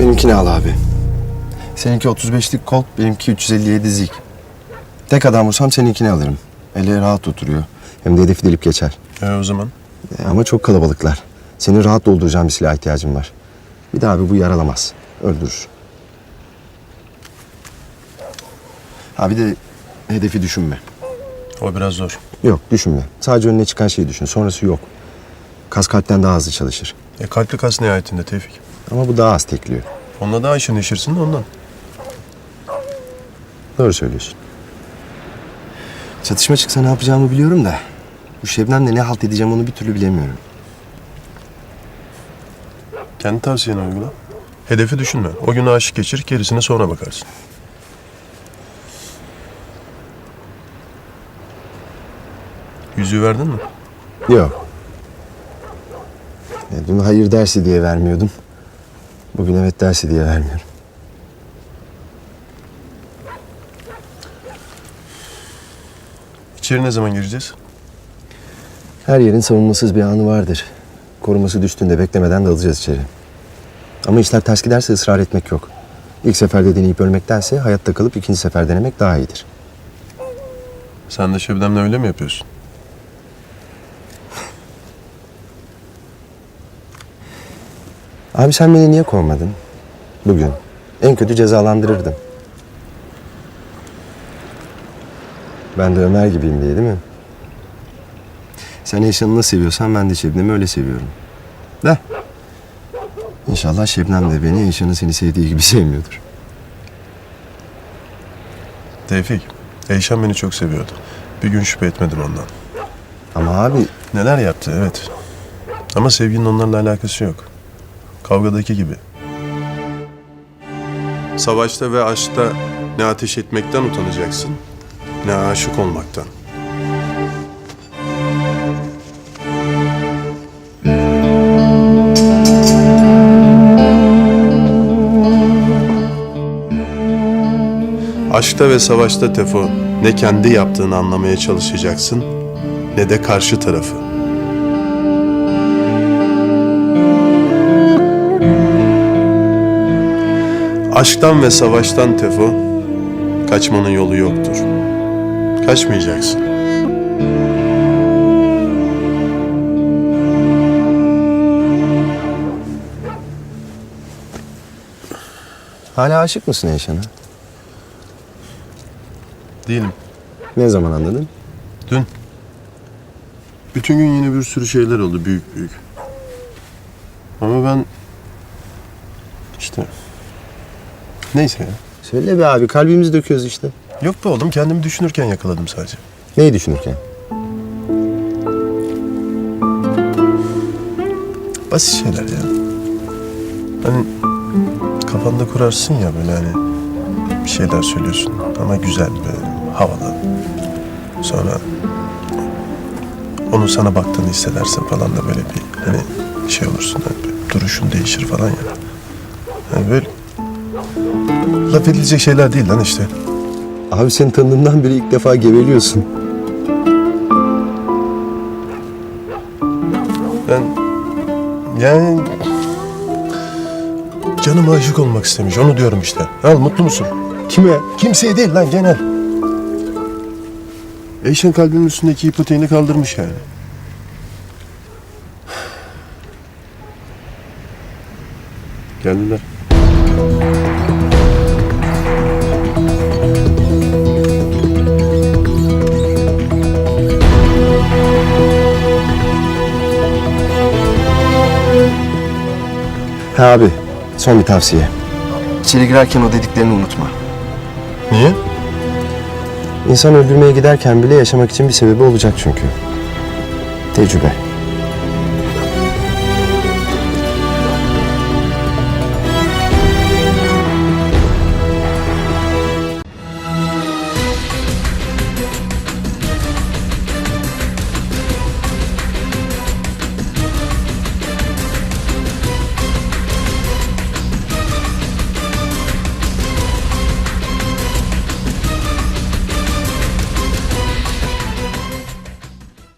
Benimkini al abi. Seninki 35'lik Colt, benimki 357 Zik. Tek adam vursam seninkini alırım. Eli rahat oturuyor. Hem de hedefi delip geçer. E o zaman. E, ama çok kalabalıklar. Senin rahat dolduracağın bir silah ihtiyacın var. Bir de abi bu yaralamaz. Öldürür. Ha bir de hedefi düşünme. O biraz zor. Yok düşünme. Sadece önüne çıkan şeyi düşün. Sonrası yok. Kas kalpten daha hızlı çalışır. E kalpli kas nihayetinde Tevfik. Ama bu daha az tekliyor. Onunla daha işin neşirsin de ondan. Doğru söylüyorsun. Çatışma çıksa ne yapacağımı biliyorum da... ...bu Şebnem'le ne halt edeceğim onu bir türlü bilemiyorum. Kendi tavsiyeni uygula. Hedefi düşünme. O günü aşık geçir, gerisine sonra bakarsın. Yüzüğü verdin mi? Yok. E, dün hayır dersi diye vermiyordum. Bugün evet dersi diye vermiyorum. İçeri ne zaman gireceğiz? Her yerin savunmasız bir anı vardır. Koruması düştüğünde beklemeden dalacağız içeri. Ama işler ters giderse ısrar etmek yok. İlk seferde deneyip ölmektense hayatta kalıp ikinci sefer denemek daha iyidir. Sen de Şebnem'le öyle mi yapıyorsun? Abi sen beni niye kovmadın? Bugün. En kötü cezalandırırdın. Ben de Ömer gibiyim diye değil mi? Sen Eşan'ı nasıl seviyorsan ben de Şebnem'i öyle seviyorum. De. İnşallah Şebnem de beni Eşan'ın seni sevdiği gibi sevmiyordur. Tevfik, Eyşan beni çok seviyordu. Bir gün şüphe etmedim ondan. Ama abi Neler yaptı, evet. Ama sevginin onlarla alakası yok. Kavgadaki gibi. Savaşta ve aşkta ne ateş etmekten utanacaksın, ne aşık olmaktan. Aşkta ve savaşta Tefo ne kendi yaptığını anlamaya çalışacaksın ne de karşı tarafı. Aşktan ve savaştan Tefo kaçmanın yolu yoktur. Kaçmayacaksın. hala aşık mısın Eşan'a? Değilim. Ne zaman anladın? Dün. Bütün gün yine bir sürü şeyler oldu büyük büyük. Ama ben işte neyse ya. Söyle be abi kalbimizi döküyoruz işte. Yok be oğlum kendimi düşünürken yakaladım sadece. Neyi düşünürken? Basit şeyler ya. Hani kafanda kurarsın ya böyle hani bir şeyler söylüyorsun ama güzel böyle havalı. Sonra onun sana baktığını hissedersin falan da böyle bir hani şey olursun hani bir duruşun değişir falan ya. Yani böyle laf edilecek şeyler değil lan işte. Abi seni tanıdığımdan beri ilk defa geveliyorsun. Ben yani canım aşık olmak istemiş onu diyorum işte. Al mutlu musun? Kime? Kimseye değil lan genel. Eyşan kalbimin üstündeki ipoteğini kaldırmış yani. Geldiler. Ha abi son bir tavsiye. İçeri girerken o dediklerini unutma. Niye? İnsan öldürmeye giderken bile yaşamak için bir sebebi olacak çünkü. Tecrübe.